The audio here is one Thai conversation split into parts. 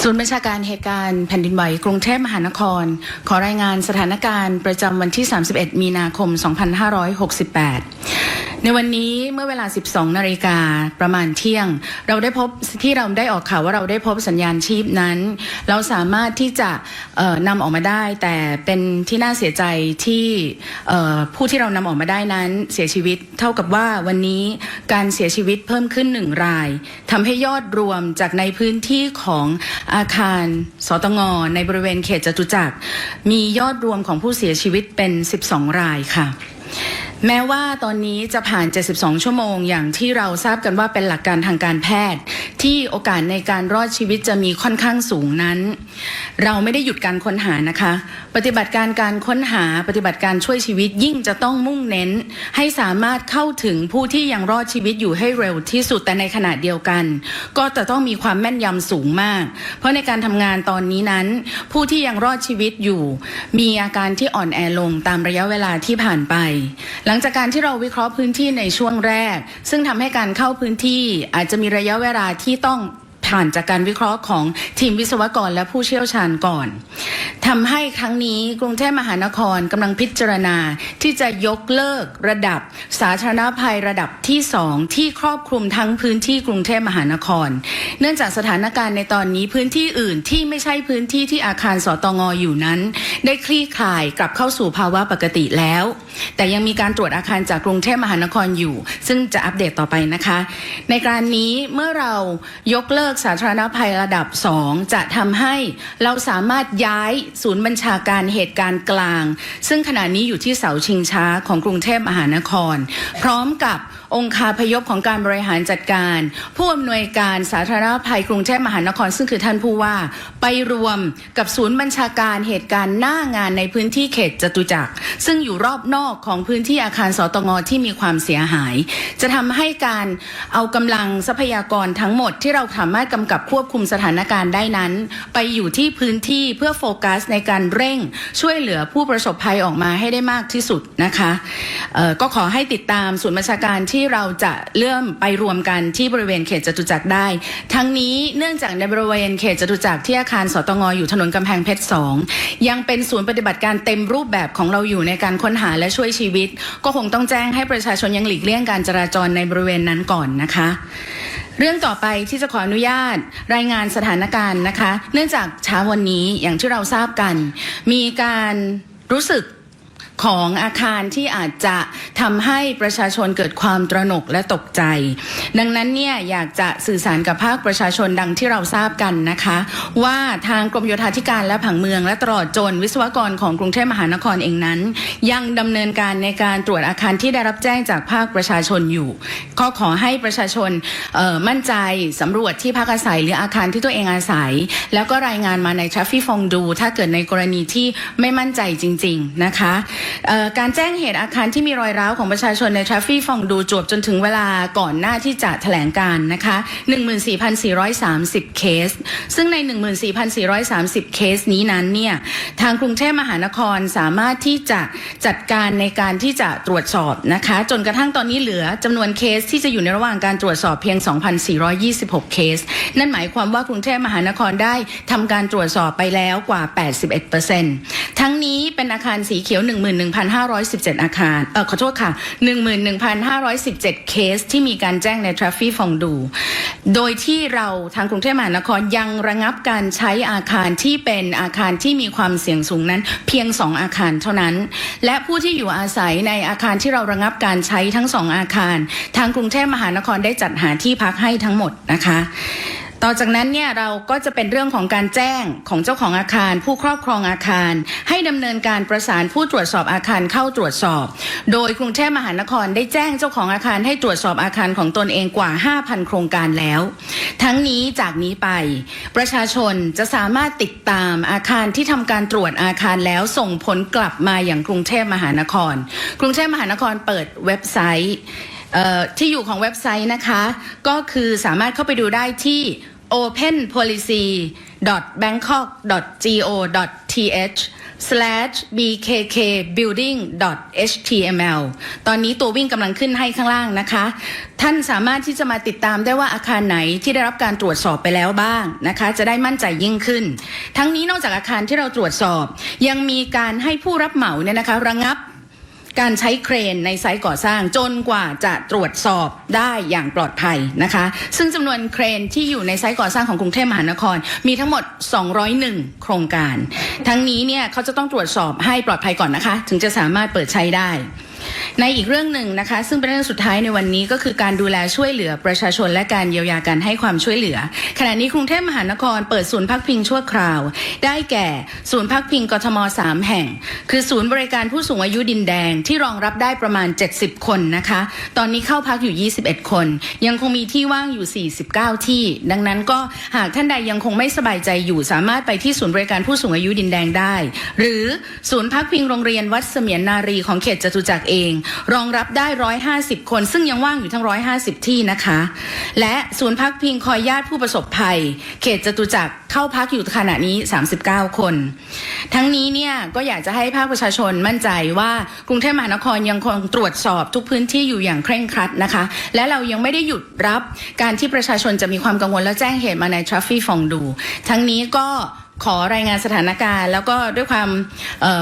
ศูนย์บัญชาการเหตุการณ์แผ่นดินไหวกรุงเทพมหานคร ขอรายงานสถานการณ์ประจำวันที่ 31 มีนาคม 2568ในวันนี้เมื่อเวลา 12 นาฬิกาประมาณเที่ยง เราได้พบที่เราได้ออกข่าวว่าเราได้พบสัญญาณชีพนั้น เราสามารถที่จะเอ่อนำออกมาได้ แต่เป็นที่น่าเสียใจที่ผู้ที่เรานำออกมาได้นั้นเสียชีวิต เท่ากับว่าวันนี้การเสียชีวิตเพิ่มขึ้นหนึ่งรายทำให้ยอดรวมจากในพื้นที่ของอาคารสตงในบริเวณเขตจตุจักรมียอดรวมของผู้เสียชีวิตเป็น 12 รายค่ะ แม้ว่าตอนนี้จะผ่าน 72 ชั่วโมง อย่างที่เราทราบกันว่าเป็นหลักการทางการแพทย์ ที่โอกาสในการรอดชีวิตจะมีค่อนข้างสูงนั้น เราไม่ได้หยุดการค้นหานะคะ ปฏิบัติการการค้นหาปฏิบัติการช่วยชีวิตยิ่งจะต้องมุ่งเน้น ให้สามารถเข้าถึงผู้ที่ยังรอดชีวิตอยู่ให้เร็วที่สุดแต่ในขณะเดียวกัน ก็จะต้องมีความแม่นยำสูงมาก เพราะในการทำงานตอนนี้นั้น ผู้ที่ยังรอดชีวิตอยู่ มีอาการที่อ่อนแอลงตามระยะเวลาที่ผ่านไปหลังจากการที่เราวิเคราะห์พื้นที่ในช่วงแรก ซึ่งทำให้การเข้าพื้นที่อาจจะมีระยะเวลาที่ต้อง ผ่านจากการวิเคราะห์ของทีมวิศวกรและผู้เชี่ยวชาญก่อนทำให้ครั้งนี้กรุงเทพมหานครกำลังพิจารณาที่จะยกเลิกระดับสาธารณภัยระดับที่สองที่ครอบคลุมทั้งพื้นที่กรุงเทพมหานคร เนื่องจากสถานการณ์ในตอนนี้พื้นที่อื่นที่ไม่ใช่พื้นที่ที่อาคารสตงอยู่นั้น ได้คลี่คลายกลับเข้าสู่ภาวะปกติแล้ว แต่ยังมีการตรวจอาคารจากกรุงเทพมหานครอยู่ ซึ่งจะอัปเดตต่อไปนะคะ ในการนี้เมื่อเรายกเลิกสาธารณภัยระดับ 2 จะทำให้เราสามารถย้ายศูนย์บัญชาการเหตุการณ์กลาง ซึ่งขณะนี้อยู่ที่เสาชิงช้าของกรุงเทพมหานคร พร้อมกับองค์คาพยพของการบริหารจัดการ ผู้อำนวยการสาธารณภัยกรุงเทพมหานคร ซึ่งคือท่านผู้ว่าไปรวมกับศูนย์บัญชาการเหตุการณ์หน้างานในพื้นที่เขตจตุจักร ซึ่งอยู่รอบนอกของพื้นที่อาคารสตงที่มีความเสียหาย จะทำให้การเอากำลังทรัพยากรทั้งหมดที่เราสามารถกำกับควบคุมสถานการณ์ได้นั้น ไปอยู่ที่พื้นที่เพื่อโฟกัสในการเร่งช่วยเหลือผู้ประสบภัยออกมาให้ได้มากที่สุดนะคะก็ขอให้ติดตามศูนย์บัญชาการที่เราจะเริ่มไปรวมกันที่บริเวณเขตจตุจักรได้ ทั้งนี้เนื่องจากในบริเวณเขตจตุจักรที่อาคารสตงอยู่ถนนกำแพงเพชรสองยังเป็นศูนย์ปฏิบัติการเต็มรูปแบบของเราอยู่ในการค้นหาและช่วยชีวิต ก็คงต้องแจ้งให้ประชาชนยังหลีกเลี่ยงการจราจรในบริเวณนั้นก่อนนะคะเรื่องต่อไปที่จะขออนุญาตรายงานสถานการณ์นะคะ เนื่องจากเช้าวันนี้อย่างที่เราทราบกัน มีการรู้สึก ของอาคารที่อาจจะทำให้ประชาชนเกิดความตระหนกและตกใจ ดังนั้นเนี่ยอยากจะสื่อสารกับภาคประชาชนดังที่เราทราบกันนะคะ ว่าทางกรมโยธาธิการและผังเมือง และตลอดจนวิศวกรของกรุงเทพมหานครเองนั้น ยังดำเนินการในการตรวจอาคารที่ได้รับแจ้งจากภาคประชาชนอยู่ ก็ขอให้ประชาชนมั่นใจสำรวจที่พักอาศัยหรืออาคารที่ตัวเองอาศัย แล้วก็รายงานมาในทราฟฟี่ฟองดู ถ้าเกิดในกรณีที่ไม่มั่นใจจริง ๆนะคะการแจ้งเหตุอาคารที่มีรอยร้าวของประชาชนในทราฟฟี่ฟองดูจวบจนถึงเวลาก่อนหน้าที่จะแถลงการนะคะ 14,430 เคส ซึ่งใน 14,430 เคสนี้นั้นเนี่ยทางกรุงเทพมหานครสามารถที่จะจัดการในการที่จะตรวจสอบนะคะ จนกระทั่งตอนนี้เหลือจำนวนเคสที่จะอยู่ในระหว่างการตรวจสอบเพียง 2,426 เคส นั่นหมายความว่ากรุงเทพมหานครได้ทำการตรวจสอบไปแล้วกว่า 81%ทั้งนี้เป็นอาคารสีเขียว11,517 อาคาร เออขอโทษค่ะ 11,517 เคสที่มีการแจ้งในทราฟฟี่ฟองดู โดยที่เราทางกรุงเทพมหานครยังระงับการใช้อาคารที่เป็นอาคารที่มีความเสี่ยงสูงนั้น เพียง 2 อาคารเท่านั้น และผู้ที่อยู่อาศัยในอาคารที่เราระงับการใช้ทั้งสองอาคาร ทางกรุงเทพมหานครได้จัดหาที่พักให้ทั้งหมดนะคะ ต่อจากนั้นเนี่ยเราก็จะเป็นเรื่องของการแจ้งของเจ้าของอาคาร ผู้ครอบครองอาคาร ให้ดำเนินการประสานผู้ตรวจสอบอาคารเข้าตรวจสอบ โดยกรุงเทพมหานครได้แจ้งเจ้าของอาคารให้ตรวจสอบอาคารของตนเองกว่า 5,000 โครงการแล้ว ทั้งนี้จากนี้ไป ประชาชนจะสามารถติดตามอาคารที่ทำการตรวจอาคารแล้วส่งผลกลับมาอย่างกรุงเทพมหานคร กรุงเทพมหานครเปิดเว็บไซต์ที่อยู่ของเว็บไซต์นะคะ ก็คือสามารถเข้าไปดูได้ที่ openpolicy bangkok go th slash bkk building html ตอนนี้ตัววิ่งกำลังขึ้นให้ข้างล่างนะคะ ท่านสามารถที่จะมาติดตามได้ว่าอาคารไหนที่ได้รับการตรวจสอบไปแล้วบ้างนะคะ จะได้มั่นใจยิ่งขึ้น ทั้งนี้นอกจากอาคารที่เราตรวจสอบ ยังมีการให้ผู้รับเหมาเนี่ยนะคะ ระงับ การใช้เครนในไซต์ก่อสร้างจนกว่าจะตรวจสอบได้อย่างปลอดภัยนะคะ ซึ่งจำนวนเครนที่อยู่ในไซต์ก่อสร้างของกรุงเทพมหานคร มีทั้งหมด 201 โครงการ ทั้งนี้เนี่ยเขาจะต้องตรวจสอบให้ปลอดภัยก่อนนะคะ ถึงจะสามารถเปิดใช้ได้ ในอีกเรื่องหนึ่งนะคะ ซึ่งเป็นเรื่องสุดท้ายในวันนี้ก็คือการดูแลช่วยเหลือประชาชนและการเยียวยาการให้ความช่วยเหลือ ขณะนี้กรุงเทพมหานครเปิดศูนย์พักพิงชั่วคราว ได้แก่ศูนย์พักพิงกทม 3 แห่ง คือศูนย์บริการผู้สูงอายุดินแดงที่รองรับได้ประมาณ 70 คนนะคะ ตอนนี้เข้าพักอยู่ 21 คน ยังคงมีที่ว่างอยู่ 49 ที่ ดังนั้นก็หากท่านใดยังคงไม่สบายใจอยู่สามารถไปที่ศูนย์บริการผู้สูงอายุดินแดงได้ หรือศูนย์พักพิงโรงเรียนวัดเสมียนนารีของเขตจตุจักรเองรองรับได้ 150 คน ซึ่งยังว่างอยู่ทั้ง 150 ที่นะคะ และศูนย์พักพิงคอยญาติผู้ประสบภัย เขตจตุจักรเข้าพักอยู่ขณะนี้ 39 คน ทั้งนี้เนี่ยก็อยากจะให้ภาคประชาชนมั่นใจว่ากรุงเทพมหานครยังคงตรวจสอบทุกพื้นที่อยู่อย่างเคร่งครัดนะคะ และเรายังไม่ได้หยุดรับการที่ประชาชนจะมีความกังวลและแจ้งเหตุมาในทราฟฟี่ฟองดู ทั้งนี้ก็ ขอรายงานสถานการณ์ แล้วก็ด้วยความ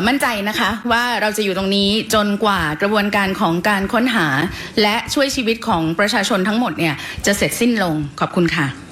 มั่นใจนะคะว่าเราจะอยู่ตรงนี้จนกว่ากระบวนการของการค้นหา และช่วยชีวิตของประชาชนทั้งหมดเนี่ยจะเสร็จสิ้นลงขอบคุณค่ะ